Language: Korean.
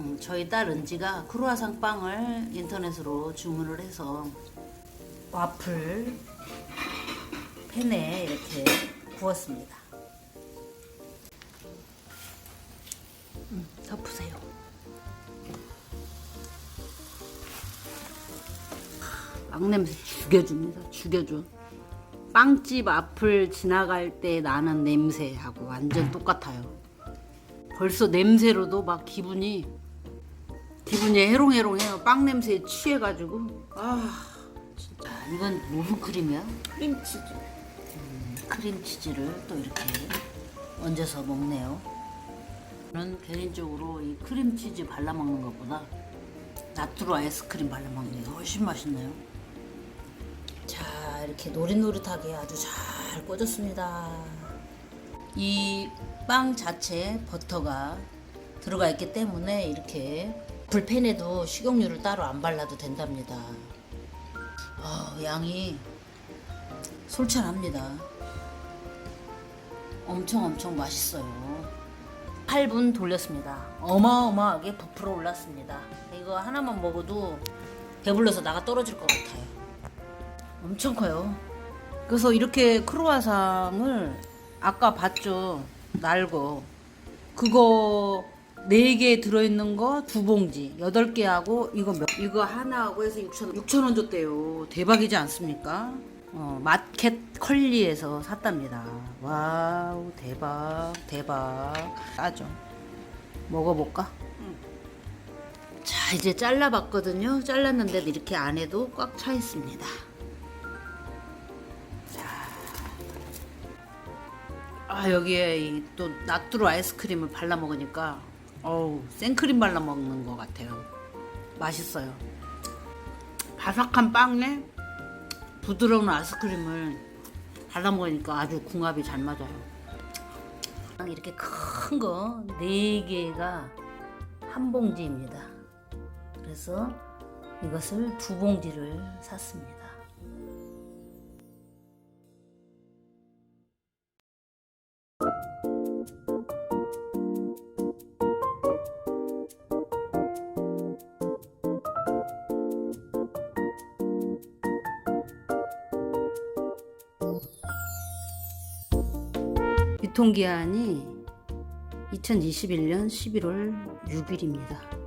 음, 저희 딸 은지가 크루아상 빵을 인터넷으로 주문을 해서 와플 팬에 이렇게 구웠습니다. 음, 덮으세요. 빵 냄새 죽여줍니다. 죽여줘. 빵집 앞을 지나갈 때 나는 냄새하고 완전 똑같아요. 벌써 냄새로도 막 기분이 기분이 해롱해롱해요. 빵 냄새에 취해가지고 아 진짜 이건 무슨 크림이야? 크림치즈. 크림치즈를 또 이렇게 얹어서 먹네요. 저는 개인적으로 이 크림치즈 발라 먹는 것보다 나트로 아이스크림 발라 먹는 게 훨씬 맛있네요. 자, 이렇게 노릇노릇하게 아주 잘 꽂았습니다. 이 빵 자체에 버터가 들어가 있기 때문에 이렇게 불펜에도 식용유를 따로 안 발라도 된답니다. 아, 양이 솔찬합니다. 엄청 엄청 맛있어요. 8분 돌렸습니다. 어마어마하게 부풀어 올랐습니다. 이거 하나만 먹어도 배불러서 나가 떨어질 것 같아요. 엄청 커요. 그래서 이렇게 크로와상을 아까 봤죠. 날거. 그거 4개 들어있는 거 두 봉지, 8개 하고 이거 몇, 이거 하나 하고 해서 6천 6천 원 줬대요. 대박이지 않습니까? 어, 마켓 컬리에서 샀답니다. 와우, 대박, 대박. 싸죠. 먹어볼까? 자, 이제 잘라봤거든요. 잘랐는데 이렇게 안에도 꽉 차 있습니다. 아 여기에 이또 나뚜루 아이스크림을 발라 먹으니까 어우 생크림 발라 먹는 것 같아요. 맛있어요. 바삭한 빵에 부드러운 아이스크림을 발라 먹으니까 아주 궁합이 잘 맞아요. 이렇게 큰거네 개가 한 봉지입니다. 그래서 이것을 두 봉지를 샀습니다. 유통기한이 2021년 11월 6일입니다.